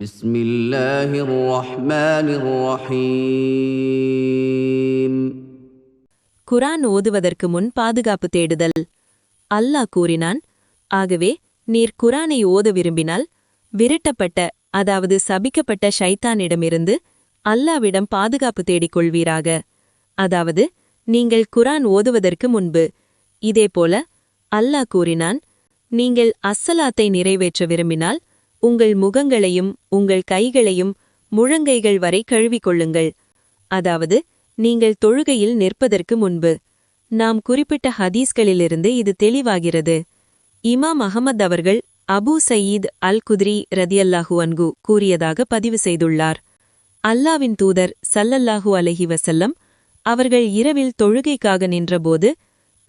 بسم الله الرحمن الرحيم குரான் ஓதுவதற்கு முன் பாதுகாப்பு தேடுதல் அல்லாஹ் கூறினான் ஆகவே நீர் குரானை ஓத விரும்பினால் விரட்டப்பட்ட அதாவது சபிக்கப்பட்ட ஷைத்தானிடமிருந்து அல்லாவிடம் பாதுகாப்பு தேடிக் கொள்வீராக அதாவது நீங்கள் குரான் ஓதுவதற்கு முன்பு இதேபோல அல்லாஹ் கூறினான் நீங்கள் அஸ்ஸலாத்தை நிறைவேற்ற விரும்பினால் உங்கள் முகங்களையும் உங்கள் கைகளையும் முழங்கைகள் வரை கழுவிக் கொள்ளுங்கள் அதாவது நீங்கள் தொழுகையில் நிற்பதற்கு முன்பு. நாம் குறிப்பிட்ட ஹதீஸ்களிலிருந்து இது தெளிவாகிறது. இமாம் அகமது அவர்கள் அபூ சயீத் அல் குத்ரி ரதியல்லாஹு அன்கு கூறியதாக பதிவு செய்துள்ளார். அல்லாவின் தூதர் சல்லல்லாஹு அலஹி வசல்லம் அவர்கள் இரவில் தொழுகைக்காக நின்றபோது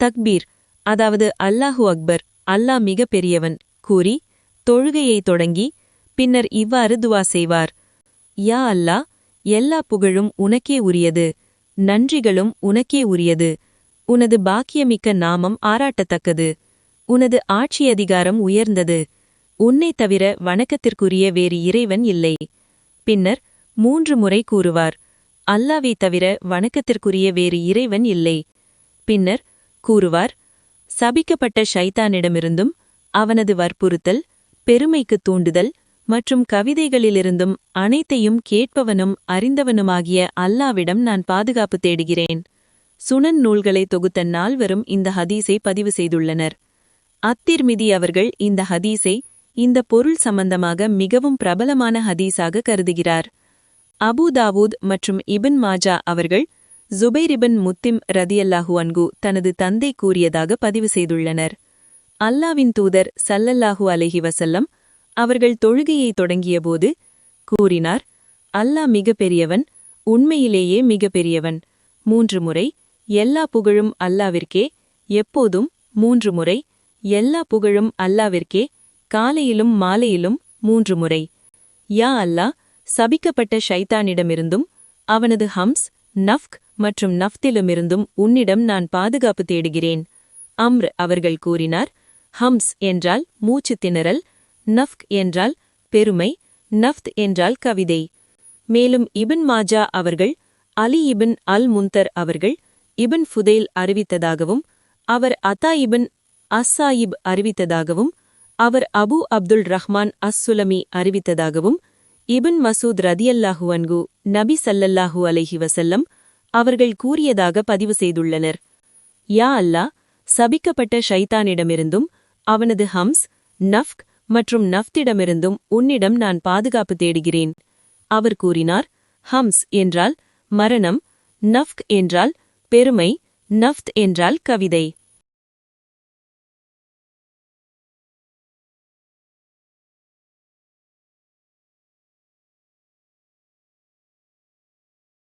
தக்பீர் அதாவது அல்லாஹு அக்பர் அல்லாஹ் மிக பெரியவன் கூறி தொழுகையை தொடங்கி பின்னர் இவ்வாறு துவா செய்வார். யா அல்லாஹ் எல்லா புகழும் உனக்கே உரியது நன்றிகளும் உனக்கே உரியது. உனது பாக்கியமிக்க நாமம் ஆராட்டத்தக்கது உனது ஆட்சி அதிகாரம் உயர்ந்தது உன்னைத் தவிர வணக்கத்திற்குரிய வேறு இறைவன் இல்லை. பின்னர் மூன்று முறை கூறுவார் அல்லாவை தவிர வணக்கத்திற்குரிய வேறு இறைவன் இல்லை. பின்னர் கூறுவார் சபிக்கப்பட்ட ஷைத்தானிடமிருந்தும் அவனது வற்புறுத்தல் பெருமைக்குத் தூண்டுதல் மற்றும் கவிதைகளிலிருந்தும் அனைத்தையும் கேட்பவனும் அறிந்தவனுமாகிய அல்லாவிடம் நான் பாதுகாப்பு தேடுகிறேன். சுனன் நூல்களை தொகுத்த நால்வரும் இந்த ஹதீஸை பதிவு செய்துள்ளனர். அத்திர்மிதி அவர்கள் இந்த ஹதீஸை இந்த பொருள் சம்பந்தமாக மிகவும் பிரபலமான ஹதீஸாக கருதுகிறார். அபூ தாவூத் மற்றும் இபின் மாஜா அவர்கள் ஜுபைரிபின் முத்திம் ரதியல்லாஹு அன்கு தனது தந்தை கூறியதாக பதிவு செய்துள்ளனர். அல்லாவின் தூதர் சல்லல்லாஹு அலஹி வசல்லம் அவர்கள் தொழுகையை தொடங்கியபோது கூறினார் அல்லாஹ் மிக பெரியவன் உண்மையிலேயே மிக பெரியவன் மூன்று முறை எல்லா புகழும் அல்லாவிற்கே எப்போதும் மூன்று முறை எல்லா புகழும் அல்லாவிற்கே காலையிலும் மாலையிலும் மூன்று முறை. யா அல்லாஹ் சபிக்கப்பட்ட ஷைத்தானிடமிருந்தும் அவனது ஹம்ஸ் நஃப்க் மற்றும் நஃப்திலுமிருந்தும் உன்னிடம் நான் பாதுகாப்பு தேடுகிறேன். அம்ர் அவர்கள் கூறினார் ஹம்ஸ் என்றால் மூச்சு திணறல் நஃப்க் என்றால் பெருமை நஃப்த் என்றால் கவிதை. மேலும் இபின் மாஜா அவர்கள் அலி இபின் அல் முந்தர் அவர்கள் இபின் ஃபுதைல் அறிவித்ததாகவும் அவர் அதா இபின் அஸ்ஸாயிப் அறிவித்ததாகவும் அவர் Abu Abdul Rahman As Sulami அறிவித்ததாகவும் ibn Masood ரதியல்லாஹு அன்கு நபி சல்லல்லாஹு அலஹி வசல்லம் அவர்கள் கூறியதாக பதிவு செய்துள்ளனர். யா அல்லாஹ் சபிக்கப்பட்ட ஷைத்தானிடமிருந்தும் அவனது ஹம்ஸ் நஃப்க் மற்றும் நஃப்திடமிருந்தும் உன்னிடம் நான் பாதுகாப்பு தேடுகிறேன். அவர் கூறினார் ஹம்ஸ் என்றால் மரணம் நஃப்க் என்றால் பெருமை நஃப்த் என்றால் கவிதை.